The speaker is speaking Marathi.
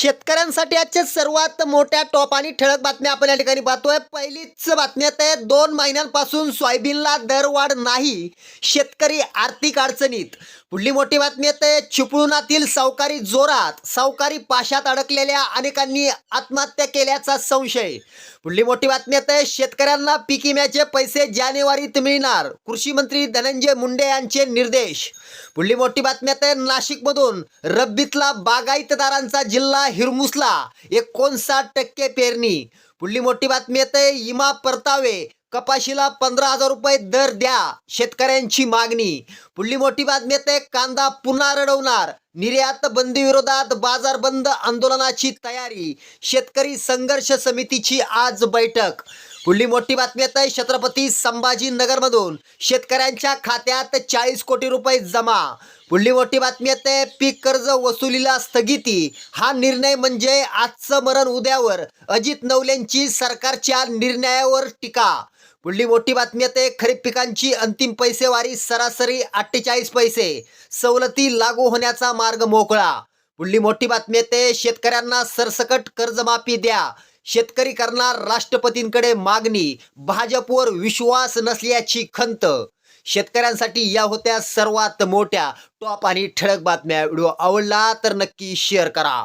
शेतकऱ्यांसाठी आजच्या सर्वात मोठ्या टॉप आणि ठळक बातम्या आपण या ठिकाणी पाहतोय. पहिलीच बातम्यात आहे दोन महिन्यांपासून सोयाबीनला दरवाढ नाही शेतकरी आर्थिक अडचणीत. पुढली मोठी बातमी आहे चिपळुणातील सावकारी जोरात सावकारी पाशात अडकलेल्या अनेकांनी आत्महत्या केल्याचा संशय. पुढली मोठी बातमी आहे शेतकऱ्यांना पीक विम्याचे पैसे जानेवारीत मिळणार कृषी मंत्री धनंजय मुंडे यांचे निर्देश. पुढली मोठी बातमी आहे नाशिकमधून रब्बीतला बागायतदारांचा जिल्हा हिरमुसला. एकोणसाठ टक्के पेरणी. पुढली मोठी बातमी येते इमा परतावे. कपाशीला पंधरा हजार रुपये दर द्या शेतकऱ्यांची मागणी. पुढली मोठी बातमी येते कांदा पुन्हा रडवणार. निर्यात बंदी विरोधात बाजार बंद आंदोलनाची तयारी. शेतकरी संघर्ष समितीची आज बैठक. पुढली मोठी बातमी आहे छत्रपती संभाजीनगरमधून. शेतकऱ्यांच्या खात्यात चाळीस कोटी रुपये जमा. पुढली मोठी बातमी आहे पीक कर्ज वसुलीला स्थगिती. हा निर्णय म्हणजे आजचं मरण उद्यावर. अजित नवलेंची सरकारच्या निर्णयावर टीका. पुढली मोठी बातमी येते खरीप पिकांची अंतिम पैसेवारी सरासरी अठ्ठेचाळीस पैसे. सवलती लागू होण्याचा मार्ग मोकळा. पुढली मोठी बातमी आहे शेतकऱ्यांना सरसकट कर्जमाफी द्या. शेतकरी करणार राष्ट्रपतींकडे मागणी. भाजपवर विश्वास नसल्याची खंत. शेतकऱ्यांसाठी या होत्या सर्वात मोठ्या. टॉप आणि ठळक बातम्या. व्हिडिओ आवडला तर नक्की शेअर करा.